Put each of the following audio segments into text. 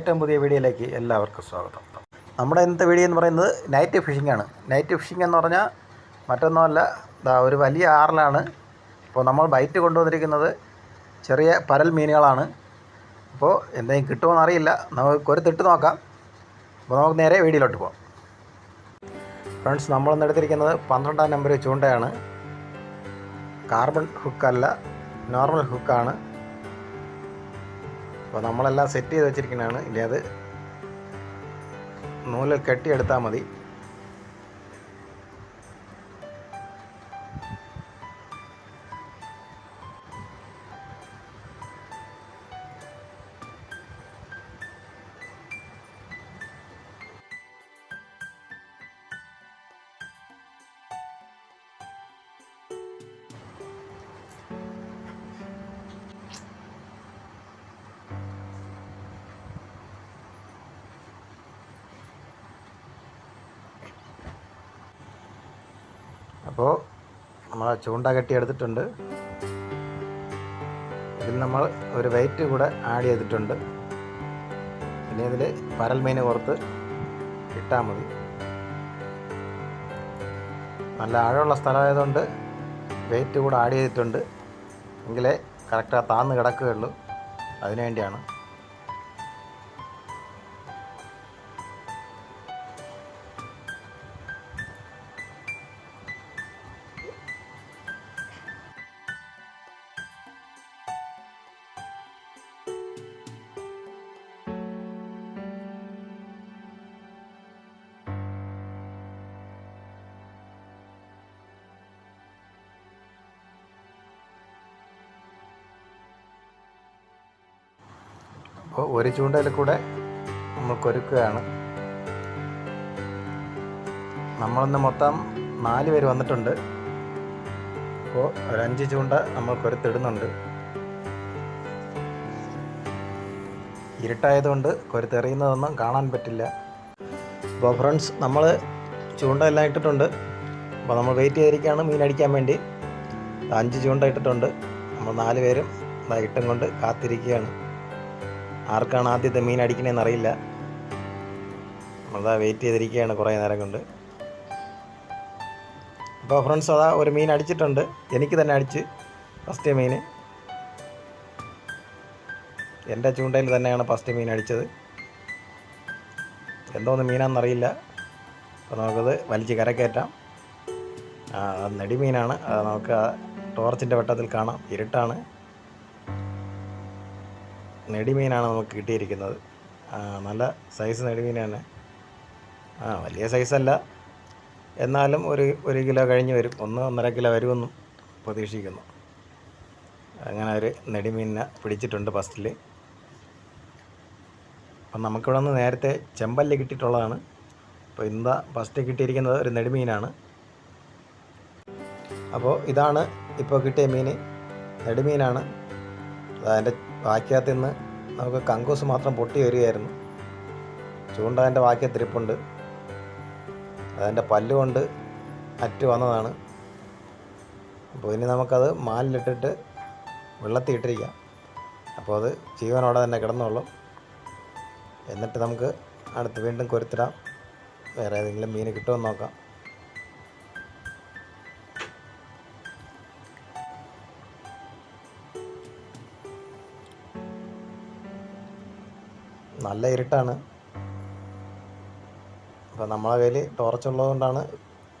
ഏറ്റവും പുതിയ വീഡിയോയിലേക്ക് എല്ലാവർക്കും സ്വാഗതം. നമ്മുടെ ഇന്നത്തെ വീഡിയോ എന്ന് പറയുന്നത് നൈറ്റ് ഫിഷിംഗ് ആണ്. നൈറ്റ് ഫിഷിംഗ് എന്ന് പറഞ്ഞാൽ മറ്റൊന്നുമല്ല ഒരു വലിയ ആറിലാണ്. ഇപ്പോൾ നമ്മൾ ബൈറ്റ് കൊണ്ടുവന്നിരിക്കുന്നത് ചെറിയ പരൽ മീനുകളാണ്. അപ്പോൾ എന്തെങ്കിലും കിട്ടുമോ അറിയില്ല. നമുക്ക് കൊരുത്തിട്ട് നോക്കാം. അപ്പോൾ നമുക്ക് നേരെ വീഡിയോയിലോട്ട് പോകാം ഫ്രണ്ട്സ് നമ്മളിന്ന് എടുത്തിരിക്കുന്നത് പന്ത്രണ്ടാം നമ്പർ ചൂണ്ടയാണ്. കാർബൺ ഹുക്കല്ല നോർമൽ ഹുക്കാണ് അപ്പോൾ നമ്മളെല്ലാം സെറ്റ് ചെയ്ത് വെച്ചിരിക്കുന്നതാണ്. ഇനി അത് നൂലിൽ കെട്ടിയെടുത്താൽ മതി. അപ്പോൾ നമ്മൾ ചൂണ്ട കെട്ടിയെടുത്തിട്ടുണ്ട് ഇതിൽ നമ്മൾ ഒരു വെയിറ്റ് കൂടെ ആഡ് ചെയ്തിട്ടുണ്ട്. ഇനി ഇതിൽ പരൽ മീൻ പുറത്ത് ഇട്ടാൽ മതി. നല്ല ആഴമുള്ള സ്ഥലമായതുകൊണ്ട് വെയിറ്റ് കൂടെ ആഡ് ചെയ്തിട്ടുണ്ട്. എങ്കിലേ കറക്റ്റാக താന്ന് കിടക്കുകയുള്ളൂ. അതിനു അപ്പോൾ ഒരു ചൂണ്ടയിൽ കൂടെ നമ്മൾ കൊരുക്കുകയാണ്. നമ്മളിന്ന് മൊത്തം നാല് പേര് വന്നിട്ടുണ്ട്. അപ്പോൾ ഒരഞ്ച് ചൂണ്ട നമ്മൾ കൊരുത്തിടുന്നുണ്ട്. ഇരുട്ടായതുകൊണ്ട് കൊരുത്തെറിയുന്നതൊന്നും കാണാൻ പറ്റില്ല. അപ്പോൾ ഫ്രണ്ട്സ് നമ്മൾ ചൂണ്ട എല്ലാം ഇട്ടിട്ടുണ്ട്. അപ്പോൾ നമ്മൾ വെയിറ്റ് ചെയ്തിരിക്കുകയാണ് മീൻ അടിക്കാൻ വേണ്ടി. അഞ്ച് ചൂണ്ട ഇട്ടിട്ടുണ്ട്. നമ്മൾ നാല് പേരും ഇട്ടും കൊണ്ട് കാത്തിരിക്കുകയാണ്. ആർക്കാണ് ആദ്യത്തെ മീൻ അടിക്കണേന്ന് അറിയില്ല. നമ്മളതാ വെയിറ്റ് ചെയ്തിരിക്കുകയാണ് കുറേ നേരം കൊണ്ട്. അപ്പോൾ ഫ്രണ്ട്സ് അതാ ഒരു മീൻ അടിച്ചിട്ടുണ്ട്. എനിക്ക് തന്നെ അടിച്ച്. ഫസ്റ്റ് മീൻ എന്റെ ചൂണ്ടയിൽ തന്നെയാണ് ഫസ്റ്റ് മീൻ അടിച്ചത്. എന്തോന്ന് മീനാണെന്നറിയില്ല അപ്പോൾ നമുക്കത് വലിച്ച് കരക്കയറ്റാം നെടിമീനാണ്. അത് നമുക്ക് ടോർച്ചിന്റെ വെട്ടത്തിൽ കാണാം. ഇരുട്ടാണ്. നെടിമീനാണ് നമുക്ക് കിട്ടിയിരിക്കുന്നത്. നല്ല സൈസ് നെടിമീനാണ്. ആ വലിയ സൈസല്ല എന്നാലും ഒരു ഒരു കിലോ കഴിഞ്ഞ് വരും. ഒന്ന് ഒന്നര കിലോ വരുമെന്നും പ്രതീക്ഷിക്കുന്നു. അങ്ങനെ ഒരു നെടിമീനിനെ പിടിച്ചിട്ടുണ്ട് ഫസ്റ്റിൽ അപ്പം നമുക്കിവിടെ നിന്ന് നേരത്തെ ചെമ്പല്ലി കിട്ടിയിട്ടുള്ളതാണ്. അപ്പോൾ ഇന്ന് ഫസ്റ്റ് കിട്ടിയിരിക്കുന്നത് ഒരു നെടുമീനാണ്. അപ്പോൾ ഇതാണ് ഇപ്പോൾ കിട്ടിയ മീൻ. നെടുമീനാണ്. അതിന്റെ വാക്യത്തിൽ നിന്ന് നമുക്ക് കങ്കൂസ് മാത്രം പൊട്ടി വരികയായിരുന്നു. ചൂണ്ട അതിന്റെ വാക്യത്തിരിപ്പുണ്ട്. അതിന്റെ പല്ലുകൊണ്ട് അറ്റ് വന്നതാണ്. അപ്പോൾ ഇനി നമുക്കത് മാലിലിട്ടിട്ട് വെള്ളത്തിൽ ഇട്ടിരിക്കാം. അപ്പോൾ അത് ജീവനോടെ തന്നെ കിടന്നോളും. എന്നിട്ട് നമുക്ക് അടുത്ത് വീണ്ടും കൊരുത്തിടാം. വേറെ ഏതെങ്കിലും മീൻ കിട്ടുമെന്ന് നോക്കാം. നല്ല ഇരുട്ടാണ്. അപ്പോൾ നമ്മളെ കയ്യിൽ ടോർച്ച് ഉള്ളതുകൊണ്ടാണ്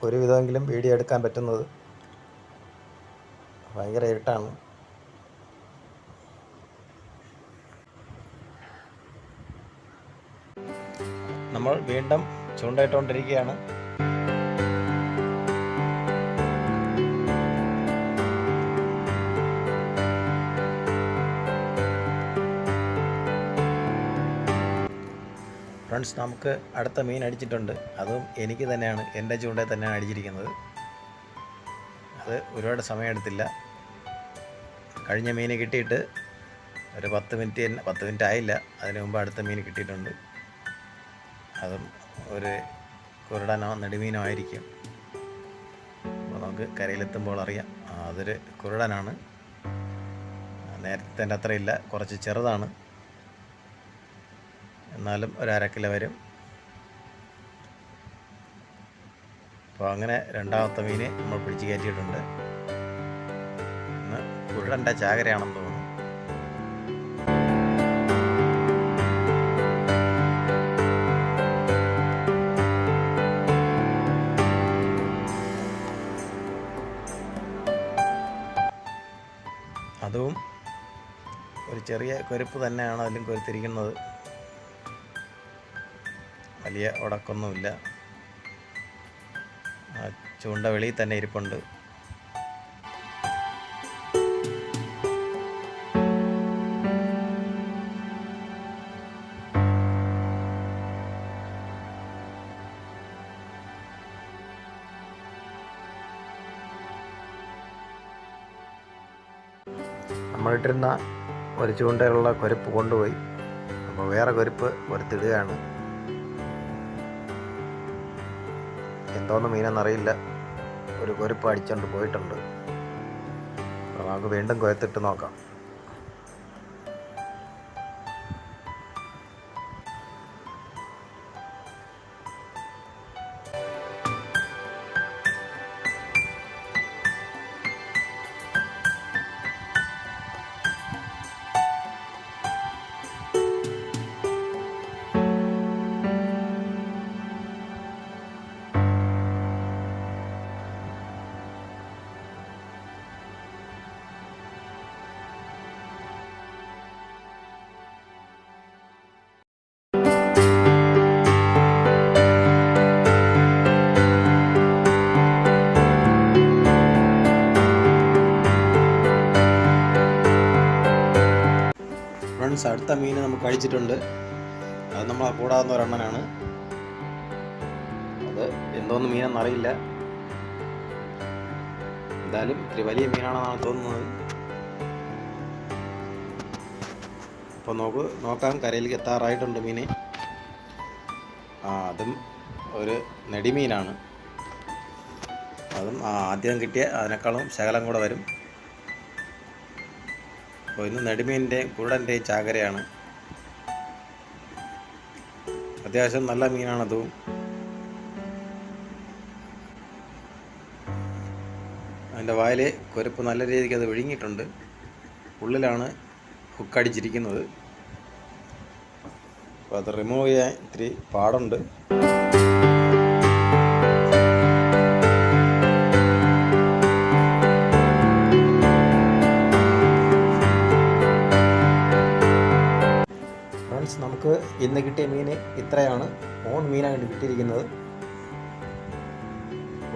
ഒരുവിധമെങ്കിലും വീഡിയോ എടുക്കാൻ പറ്റുന്നത്. ഭയങ്കര ഇരുട്ടാണ്. നമ്മൾ വീണ്ടും ചൂണ്ടയിട്ടുകൊണ്ടിരിക്കുകയാണ്. ഫ്രണ്ട്സ് നമുക്ക് അടുത്ത മീൻ അടിച്ചിട്ടുണ്ട്. അതും എനിക്ക് തന്നെയാണ്. എന്റെ ചൂണ്ടയിൽ തന്നെയാണ് അടിച്ചിരിക്കുന്നത്. അത് ഒരുപാട് സമയമെടുത്തില്ല. കഴിഞ്ഞ മീൻ കിട്ടിയിട്ട് ഒരു പത്ത് മിനിറ്റ് തന്നെ പത്ത് മിനിറ്റ് ആയില്ല. അതിന് മുമ്പ് അടുത്ത മീൻ കിട്ടിയിട്ടുണ്ട്. അതും ഒരു കുരുടനോ നെടുമീനോ ആയിരിക്കും. അപ്പോൾ നമുക്ക് കരയിലെത്തുമ്പോൾ അറിയാം. അതൊരു കുരുടനാണ്. നേരത്തെ അത്ര കുറച്ച് ചെറുതാണ്. എന്നാലും ഒരു അര കിലോ വരും. അപ്പോൾ അങ്ങനെ രണ്ടാമത്തെ മീൻ നമ്മൾ പിടിച്ച് കയറ്റിയിട്ടുണ്ട്. ഇന്ന് കുരുടന്റെ ചാകരയാണെന്ന് തോന്നുന്നു. അതും ഒരു ചെറിയ കൊരുപ്പ് തന്നെയാണ് അതിലും കൊരുത്തിരിക്കുന്നത്. വലിയ ഉടക്കൊന്നുമില്ല. ആ ചൂണ്ട വെളിയിൽ തന്നെ ഇരിപ്പുണ്ട്. നമ്മളിട്ടിരുന്ന ഒരു ചൂണ്ടയിലുള്ള കൊരുപ്പ് കൊണ്ടുപോയി. അപ്പോൾ വേറെ കൊരുപ്പ് ഒരുത്തിടുകയാണ് എന്തോന്ന് മീനെന്നറിയില്ല. ഒരു കൊരുപ്പ് അടിച്ചുകൊണ്ട് പോയിട്ടുണ്ട്. അപ്പോൾ നമുക്ക് വീണ്ടും കൊയത്തിട്ട് നോക്കാം. ഫ്രണ്ട്സ് അടുത്ത മീൻ നമുക്ക് കഴിച്ചിട്ടുണ്ട്. അത് നമ്മൾ കൂടാവുന്ന ഒരെണ്ണനാണ്. അത് എന്തോന്ന് മീനെന്നറിയില്ല എന്തായാലും ഇത്തിരി വലിയ മീനാണെന്നാണ് തോന്നുന്നത്. അപ്പോൾ നോക്ക് നോക്കാം കരയിലേക്ക് എത്താറായിട്ടുണ്ട് മീനെ. ആ അതും ഒരു നെടിമീനാണ്. അതും ആദ്യം കിട്ടിയ അതിനേക്കാളും ശകലം കൂടെ വരും. അപ്പോൾ ഇന്ന് നെടുമീന്റെയും കുരുടന്റെയും ചാകരയാണ്. അത്യാവശ്യം നല്ല മീനാണതും. അതിന്റെ വായിൽ കൊരുപ്പ് നല്ല രീതിക്ക് അത് വിഴുങ്ങിയിട്ടുണ്ട്. ഉള്ളിലാണ് ഹുക്കടിച്ചിരിക്കുന്നത് അപ്പോൾ അത് റിമൂവ് ചെയ്യാൻ ഇത്തിരി പാടുണ്ട്. നമുക്ക് ഇന്ന് കിട്ടിയ മീൻ ഇത്രയാണ്. ഓൺ മീനായിട്ട് കിട്ടിയിരിക്കുന്നത്.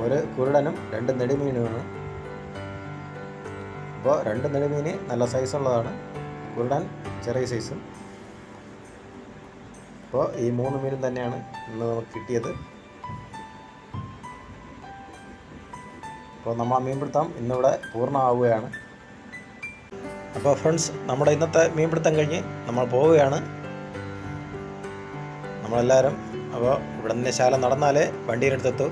ഒരു കുരുടനും രണ്ട് നെടുമീനുമാണ്. അപ്പോൾ രണ്ട് നെടുമീൻ നല്ല സൈസുള്ളതാണ് കുരുടൻ ചെറിയ സൈസും അപ്പോൾ ഈ മൂന്ന് മീനും തന്നെയാണ് ഇന്ന് നമുക്ക് കിട്ടിയത്. അപ്പോൾ നമ്മൾ മീൻപിടുത്തം ഇന്നിവിടെ പൂർണമാവുകയാണ്. അപ്പോൾ ഫ്രണ്ട്സ് നമ്മുടെ ഇന്നത്തെ മീൻപിടുത്തം കഴിഞ്ഞ് നമ്മൾ പോവുകയാണ്. നമ്മളെല്ലാവരും അപ്പോൾ ഇവിടെ നിന്ന് ശാല നടന്നാലേ വണ്ടിയിലെടുത്തെത്തു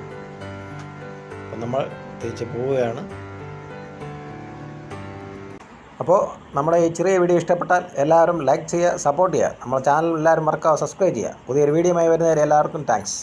അപ്പം നമ്മൾ തിരിച്ച് പോവുകയാണ്. അപ്പോൾ നമ്മുടെ ഈ ചെറിയ വീഡിയോ ഇഷ്ടപ്പെട്ടാൽ എല്ലാവരും ലൈക്ക് ചെയ്യുക സപ്പോർട്ട് ചെയ്യുക. നമ്മുടെ ചാനൽ എല്ലാവരും മറക്കാതെ സബ്സ്ക്രൈബ് ചെയ്യുക. പുതിയൊരു വീഡിയോ ആയി വരുന്നവരെ എല്ലാവർക്കും താങ്ക്സ്.